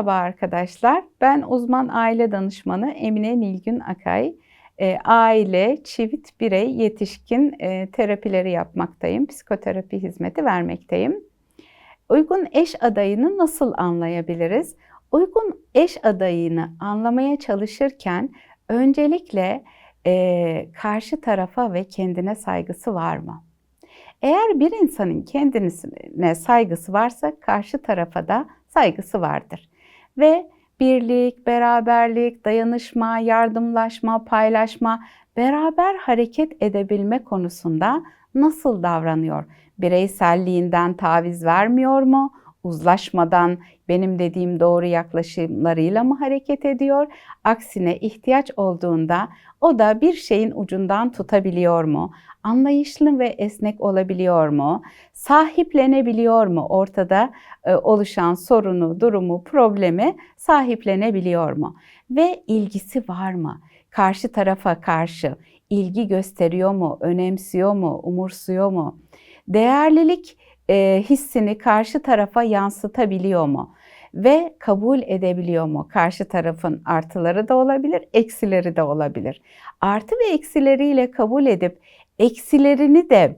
Merhaba arkadaşlar. Ben uzman aile danışmanı Emine Nilgün Akay. E, aile, çift, birey, yetişkin e, terapileri yapmaktayım. Psikoterapi hizmeti vermekteyim. Uygun eş adayını nasıl anlayabiliriz? Uygun eş adayını anlamaya çalışırken öncelikle e, karşı tarafa ve kendine saygısı var mı? Eğer bir insanın kendisine saygısı varsa karşı tarafa da saygısı vardır. Ve birlik, beraberlik, dayanışma, yardımlaşma, paylaşma, beraber hareket edebilme konusunda nasıl davranıyor? Bireyselliğinden taviz vermiyor mu? Uzlaşmadan benim dediğim doğru yaklaşımlarıyla mı hareket ediyor? Aksine ihtiyaç olduğunda o da bir şeyin ucundan tutabiliyor mu? Anlayışlı ve esnek olabiliyor mu? Sahiplenebiliyor mu? Ortada e, oluşan sorunu, durumu, problemi sahiplenebiliyor mu? Ve ilgisi var mı? Karşı tarafa karşı ilgi gösteriyor mu? Önemsiyor mu? Umursuyor mu? Değerlilik e, hissini karşı tarafa yansıtabiliyor mu? Ve kabul edebiliyor mu? Karşı tarafın artıları da olabilir, eksileri de olabilir. Artı ve eksileriyle kabul edip eksilerini de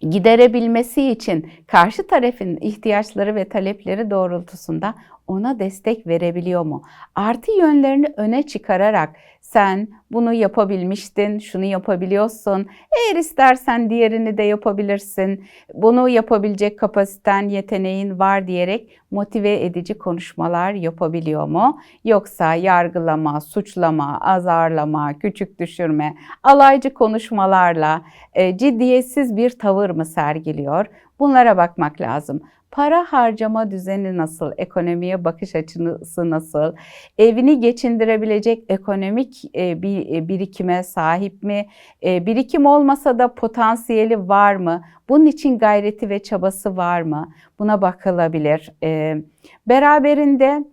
giderebilmesi için karşı tarafın ihtiyaçları ve talepleri doğrultusunda ona destek verebiliyor mu? Artı yönlerini öne çıkararak sen bunu yapabilmiştin, şunu yapabiliyorsun. Eğer istersen diğerini de yapabilirsin. Bunu yapabilecek kapasiten, yeteneğin var diyerek motive edici konuşmalar yapabiliyor mu? Yoksa yargılama, suçlama, azarlama, küçük düşürme, alaycı konuşmalarla e, ciddiyetsiz bir tavır mı sergiliyor? Bunlara bakmak lazım. Para harcama düzeni nasıl, ekonomiye bakış açısı nasıl, evini geçindirebilecek ekonomik e, bir e, birikime sahip mi, e, birikim olmasa da potansiyeli var mı, bunun için gayreti ve çabası var mı, buna bakılabilir. Beraberinde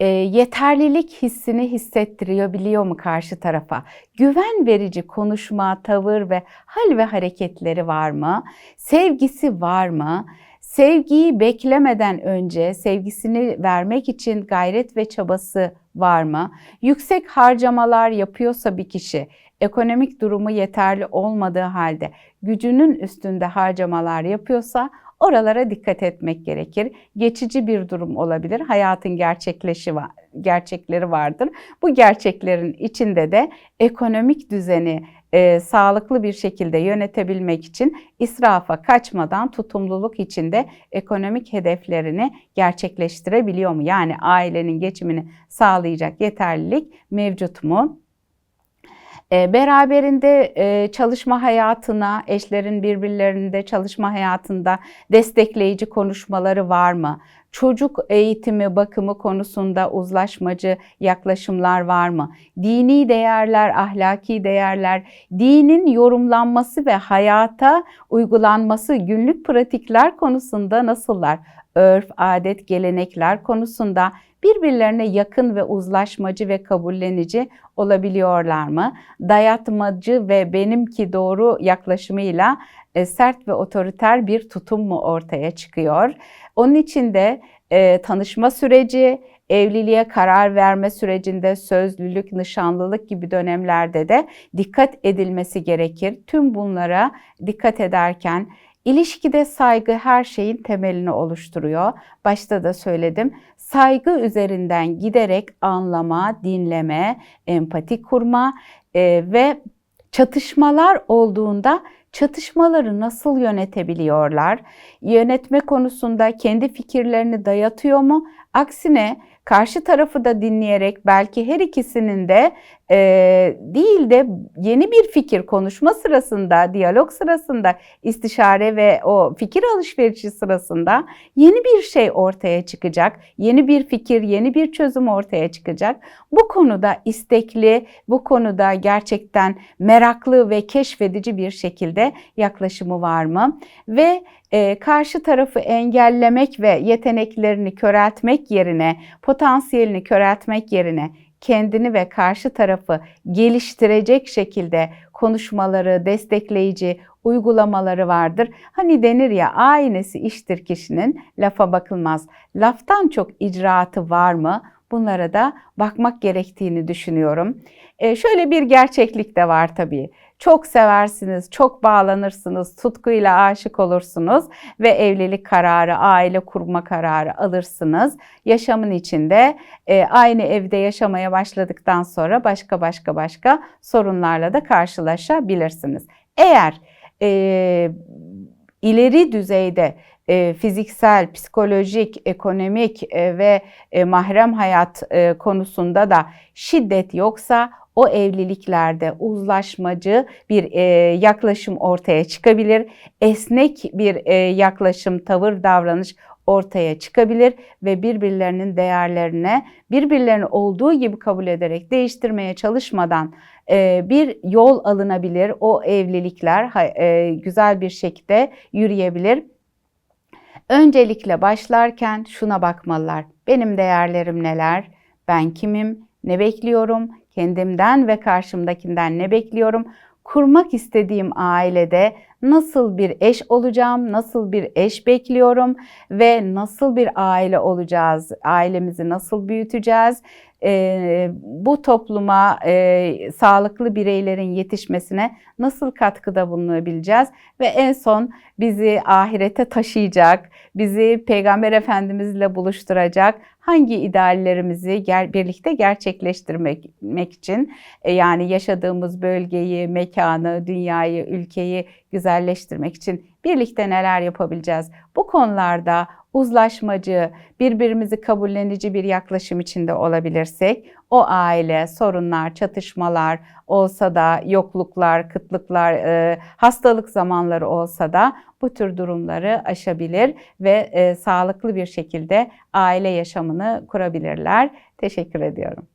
e, yeterlilik hissini hissettiriyor mu karşı tarafa? Güven verici konuşma, tavır ve hal ve hareketleri var mı? Sevgisi var mı? Sevgiyi beklemeden önce sevgisini vermek için gayret ve çabası var mı? Yüksek harcamalar yapıyorsa bir kişi, ekonomik durumu yeterli olmadığı halde gücünün üstünde harcamalar yapıyorsa oralara dikkat etmek gerekir. Geçici bir durum olabilir. Hayatın gerçekleşi var, gerçekleri vardır. Bu gerçeklerin içinde de ekonomik düzeni e, sağlıklı bir şekilde yönetebilmek için israfa kaçmadan tutumluluk içinde ekonomik hedeflerini gerçekleştirebiliyor mu? Yani ailenin geçimini sağlayacak yeterlilik mevcut mu? E, beraberinde e, çalışma hayatına, eşlerin birbirlerinde çalışma hayatında destekleyici konuşmaları var mı? Çocuk eğitimi, bakımı konusunda uzlaşmacı yaklaşımlar var mı? Dini değerler, ahlaki değerler, dinin yorumlanması ve hayata uygulanması, günlük pratikler konusunda nasıllar? Örf, adet, gelenekler konusunda birbirlerine yakın ve uzlaşmacı ve kabullenici olabiliyorlar mı? Dayatmacı ve benimki doğru yaklaşımıyla e, sert ve otoriter bir tutum mu ortaya çıkıyor? Onun için de e, tanışma süreci, evliliğe karar verme sürecinde sözlülük, nişanlılık gibi dönemlerde de dikkat edilmesi gerekir. Tüm bunlara dikkat ederken İlişkide saygı her şeyin temelini oluşturuyor. Başta da söyledim. Saygı üzerinden giderek anlama, dinleme, empati kurma e, ve çatışmalar olduğunda çatışmaları nasıl yönetebiliyorlar? Yönetme konusunda kendi fikirlerini dayatıyor mu? Aksine karşı tarafı da dinleyerek belki her ikisinin de e, değil de yeni bir fikir konuşma sırasında, diyalog sırasında, istişare ve o fikir alışverişi sırasında yeni bir şey ortaya çıkacak. Yeni bir fikir, yeni bir çözüm ortaya çıkacak. Bu konuda istekli, bu konuda gerçekten meraklı ve keşfedici bir şekilde yaklaşımı var mı? Ve e, karşı tarafı engellemek ve yeteneklerini köreltmek yerine, potansiyelini köreltmek yerine kendini ve karşı tarafı geliştirecek şekilde konuşmaları, destekleyici uygulamaları vardır. Hani denir ya aynesi iştir kişinin lafa bakılmaz. Laftan çok icraatı var mı? Bunlara da bakmak gerektiğini düşünüyorum. E, şöyle bir gerçeklik de var tabii. Çok seversiniz, çok bağlanırsınız, tutkuyla aşık olursunuz ve evlilik kararı, aile kurma kararı alırsınız. Yaşamın içinde e, aynı evde yaşamaya başladıktan sonra başka başka başka sorunlarla da karşılaşabilirsiniz. Eğer e, ileri düzeyde e, fiziksel, psikolojik, ekonomik e, ve e, mahrem hayat e, konusunda da şiddet yoksa o evliliklerde uzlaşmacı bir e, yaklaşım ortaya çıkabilir. Esnek bir e, yaklaşım, tavır, davranış ortaya çıkabilir ve birbirlerinin değerlerine birbirlerini olduğu gibi kabul ederek değiştirmeye çalışmadan e, bir yol alınabilir. O evlilikler e, güzel bir şekilde yürüyebilir. Öncelikle başlarken şuna bakmalılar. Benim değerlerim neler? Ben kimim? Ne bekliyorum? Kendimden ve karşımdakinden ne bekliyorum? Kurmak istediğim ailede nasıl bir eş olacağım, nasıl bir eş bekliyorum ve nasıl bir aile olacağız, ailemizi nasıl büyüteceğiz, e, bu topluma e, sağlıklı bireylerin yetişmesine nasıl katkıda bulunabileceğiz ve en son bizi ahirete taşıyacak, bizi Peygamber Efendimizle buluşturacak hangi ideallerimizi ger birlikte gerçekleştirmek için e, yani yaşadığımız bölgeyi, mekanı, dünyayı, ülkeyi güzelleştirmek için birlikte neler yapabileceğiz? Bu konularda uzlaşmacı, birbirimizi kabullenici bir yaklaşım içinde olabilirsek o aile sorunlar, çatışmalar olsa da yokluklar, kıtlıklar, e, hastalık zamanları olsa da bu tür durumları aşabilir ve e, sağlıklı bir şekilde aile yaşamını kurabilirler. Teşekkür ediyorum.